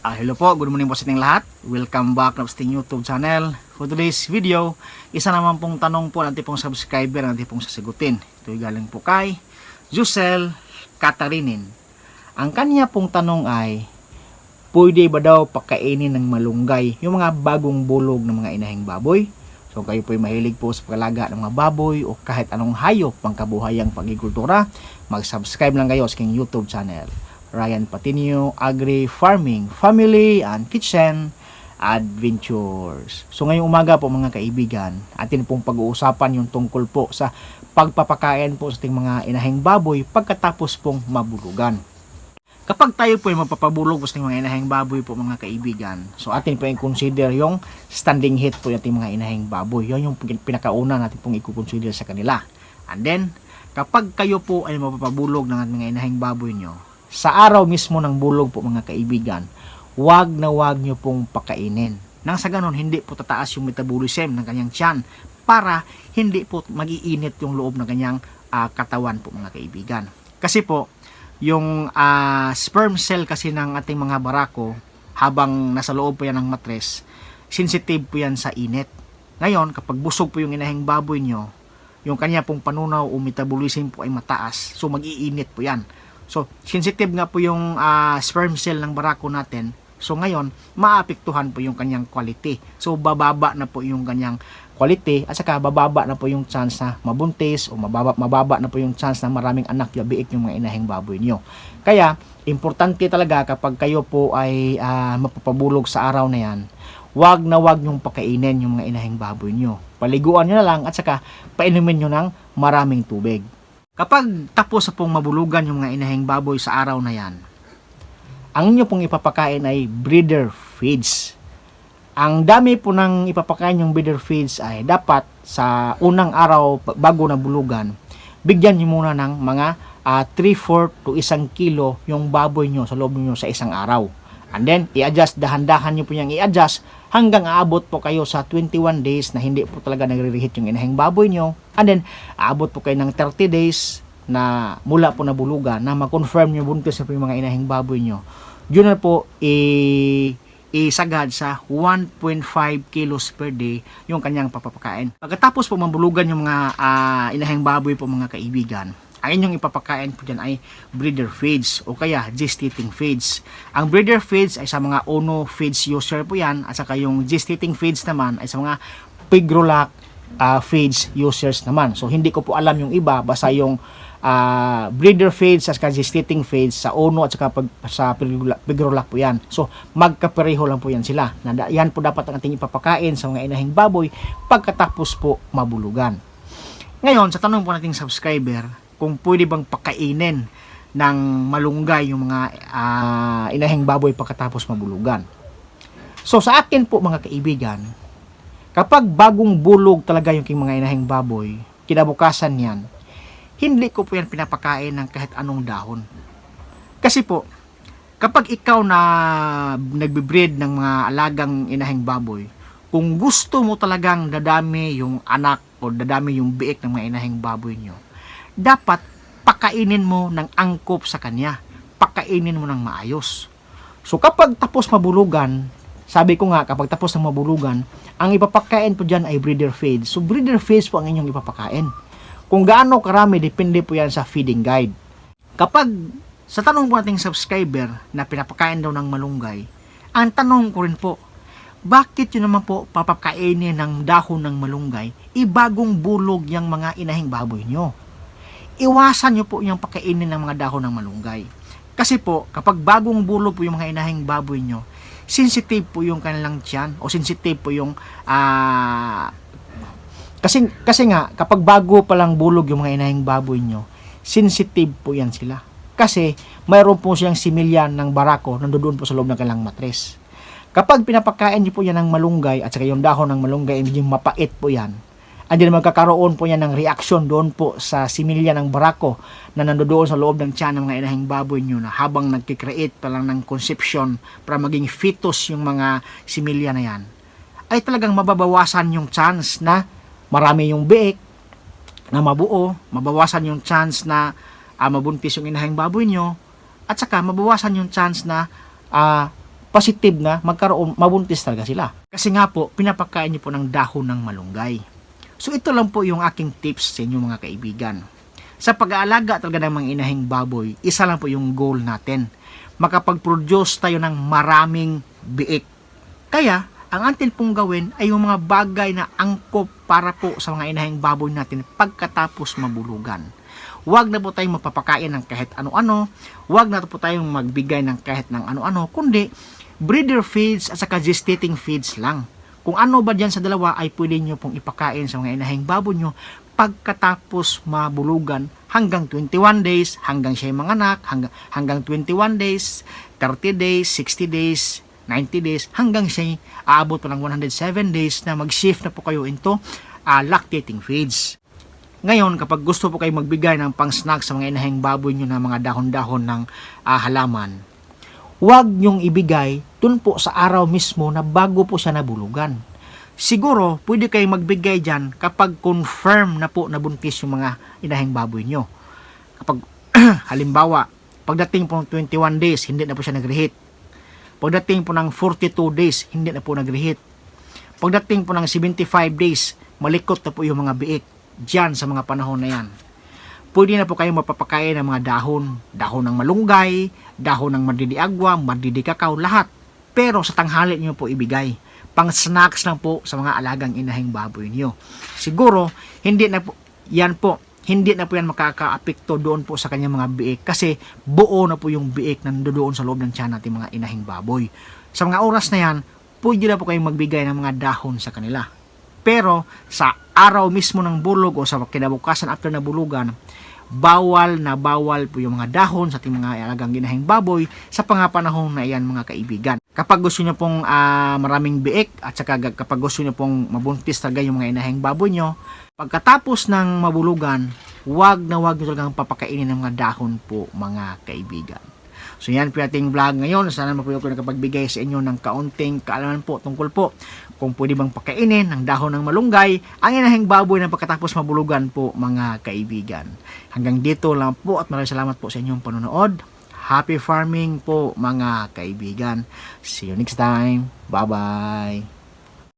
Ah, hello po, good morning po sa ating lahat. Welcome back to ating YouTube channel. For today's video, isa naman pong tanong po ng pong subscriber na ating pong sasagutin. Ito ay galing po kay Jusel Katarinin. Ang kanya pong tanong ay, pwede ba daw pakainin ng malunggay yung mga bagong bulog ng mga inahing baboy? So kayo po ay mahilig po sa paglaga ng mga baboy o kahit anong hayop pang kabuhayang pagkikultura, mag-subscribe lang kayo sa aking YouTube channel. Ryan Patinio Agri Farming Family and Kitchen Adventures. So ngayong umaga po mga kaibigan, atin pong pag-uusapan yung tungkol po sa pagpapakain po sa ating mga inahing baboy pagkatapos pong mabulugan. Kapag tayo po ay magpapabulog sa ating mga inahing baboy po mga kaibigan, so atin po yung consider yung standing heat po yung ating mga inahing baboy. Yun yung pinakauna natin pong i-consider sa kanila. And then, kapag kayo po ay mapapabulog ng ating mga inahing baboy nyo, sa araw mismo ng bulog po mga kaibigan, wag na wag nyo pong pakainin. Nang sa ganon, hindi po tataas yung metabolism ng kanyang tiyan para hindi po magiinit yung loob ng kanyang ah, katawan po mga kaibigan. Kasi po, yung ah, sperm cell kasi ng ating mga barako habang nasa loob po yan ng matres, sensitive po yan sa init. Ngayon, kapag busog po yung inahing baboy nyo, yung kanya pong panunaw o metabolism po ay mataas, so mag-iinit po yan. So, sensitive nga po yung ah, sperm cell ng barako natin. So, ngayon, maapektuhan po yung kanyang quality. So, bababa na po yung kanyang quality at saka bababa na po yung chance na mabuntis o mababa, mababa na po yung chance na maraming anak yabiik yung mga inahing baboy nyo. Kaya, importante talaga kapag kayo po ay ah, mapapabulog sa araw na yan, wag na wag nyong pakainin yung mga inahing baboy nyo. Paliguan nyo na lang at saka painumin nyo ng maraming tubig. Kapag tapos sa pong mabulugan yung mga inahing baboy sa araw na yan, ang inyo pong ipapakain ay breeder feeds. Ang dami po ng ipapakain yung breeder feeds ay dapat sa unang araw bago na bulugan, bigyan nyo muna ng mga 3-4 to isang kilo yung baboy nyo sa loob nyo sa isang araw. And then, i-adjust, dahan-dahan nyo po yung i-adjust hanggang aabot po kayo sa 21 days na hindi po talaga nagre-reheat yung inahing baboy nyo. And then, aabot po kayo ng 30 days na mula po na bulugan na ma-confirm nyo buntis yung mga inahing baboy nyo. Yun na po, i- isagad sa 1.5 kilos per day yung kanyang papapakain. Pagkatapos po mabulugan yung mga ah, inahing baboy po mga kaibigan, ang inyong ipapakain po dyan ay breeder feeds o kaya gestating feeds. Ang breeder feeds ay sa mga ono feeds user po yan at saka yung gestating feeds naman ay sa mga pigrolac ah, feeds users naman. So hindi ko po alam yung iba basta yung ah, breeder feeds at saka gestating feeds sa ono at saka pag, sa pigrolac po yan. So magkapareho lang po yan sila. Na, yan po dapat ang ating ipapakain sa mga inahing baboy pagkatapos po mabulugan. Ngayon, sa tanong po nating subscriber, kung pwede bang pakainin ng malunggay yung mga ah, inahing baboy pagkatapos mabulugan. So sa akin po mga kaibigan, kapag bagong bulog talaga yung king mga inahing baboy, kinabukasan yan, hindi ko po yan pinapakain ng kahit anong dahon. Kasi po, kapag ikaw na nagbe-breed ng mga alagang inahing baboy, kung gusto mo talagang dadami yung anak o dadami yung biik ng mga inahing baboy nyo, dapat pakainin mo ng angkop sa kanya. Pakainin mo ng maayos. So kapag tapos mabulugan, sabi ko nga kapag tapos ng mabulugan, ang ipapakain po dyan ay breeder feed. So breeder feeds po ang inyong ipapakain. Kung gaano karami, depende po yan sa feeding guide. Kapag sa tanong po nating subscriber na pinapakain daw ng malunggay, ang tanong ko rin po, bakit yun naman po papakainin ng dahon ng malunggay, ibagong bulog yung mga inahing baboy nyo? Iwasan nyo po yung pakainin ng mga dahon ng malunggay. Kasi po, kapag bagong bulog po yung mga inahing baboy nyo, sensitive po yung kanilang tiyan o sensitive po yung ah kasi kasi nga kapag bago pa lang bulog yung mga inahing baboy nyo, sensitive po yan sila. Kasi mayroon po siyang similyan ng barako nandoon po sa loob ng kanilang matres. Kapag pinapakain niyo po yan ng malunggay at saka yung dahon ng malunggay, medyo mapait po yan. Andyan magkakaroon po yan ng reaksyon doon po sa similya ng barako na nandoon sa loob ng tiyan ng mga inahing baboy nyo na habang nagkikreate pa lang ng conception para maging fetus yung mga similya na yan, ay talagang mababawasan yung chance na marami yung biik na mabuo, mabawasan yung chance na ah, mabuntis yung inahing baboy nyo, at saka mabawasan yung chance na ah, positive na magkaroon, mabuntis talaga sila. Kasi nga po, pinapakain niyo po ng dahon ng malunggay. So ito lang po yung aking tips sa inyo mga kaibigan. Sa pag-aalaga talaga ng mga inahing baboy, isa lang po yung goal natin. Makapag-produce tayo ng maraming biik. Kaya, ang atin pong gawin ay yung mga bagay na angkop para po sa mga inahing baboy natin pagkatapos mabulugan. Huwag na po tayong mapapakain ng kahit ano-ano, huwag na po tayong magbigay ng kahit ng ano-ano, kundi breeder feeds at saka gestating feeds lang. Kung ano ba dyan sa dalawa ay pwede nyo pong ipakain sa mga inahing baboy nyo pagkatapos mabulugan hanggang 21 days, hanggang siya manganak, hanggang, hanggang 21 days, 30 days, 60 days, 90 days, hanggang siya aabot pa ng 107 days na mag-shift na po kayo into ah, lactating feeds. Ngayon, kapag gusto po kayo magbigay ng pang-snack sa mga inahing baboy nyo na mga dahon-dahon ng ah, halaman, huwag nyong ibigay dun po sa araw mismo na bago po siya nabulugan. Siguro, pwede kayo magbigay dyan kapag confirm na po nabuntis yung mga inahing baboy nyo. Kapag, halimbawa, pagdating po ng 21 days, hindi na po siya nag-reheat. Pagdating po ng 42 days, hindi na po nag-reheat. Pagdating po ng 75 days, malikot na po yung mga biik dyan sa mga panahon na yan. Pwede na po kayo mapapakain ng mga dahon, dahon ng malunggay, dahon ng mardidiagwa, mardidikakaw, lahat. Pero sa tanghali niyo po ibigay. Pang snacks lang po sa mga alagang inahing baboy niyo. Siguro, hindi na po, yan po, hindi na po yan makakaapekto doon po sa kanyang mga biik kasi buo na po yung biik na doon sa loob ng tiyan natin mga inahing baboy. Sa mga oras na yan, pwede na po kayong magbigay ng mga dahon sa kanila. Pero sa araw mismo ng bulog o sa kinabukasan after na bulugan, bawal na bawal po yung mga dahon sa ating mga alagang ginahing baboy sa pangapanahon na iyan mga kaibigan. Kapag gusto nyo pong ah, maraming biik at saka kapag gusto nyo pong mabuntis talaga yung mga inahing baboy nyo, pagkatapos ng mabulugan, wag na wag nyo talagang papakainin ng mga dahon po mga kaibigan. So yan po ating vlog ngayon. Sana po ako nakapagbigay sa inyo ng kaunting kaalaman po tungkol po kung pwede bang pakainin ng dahon ng malunggay ang inahing baboy na pagkatapos mabulugan po mga kaibigan. Hanggang dito lang po at maraming salamat po sa inyong panonood. Happy farming po mga kaibigan. See you next time. Bye-bye.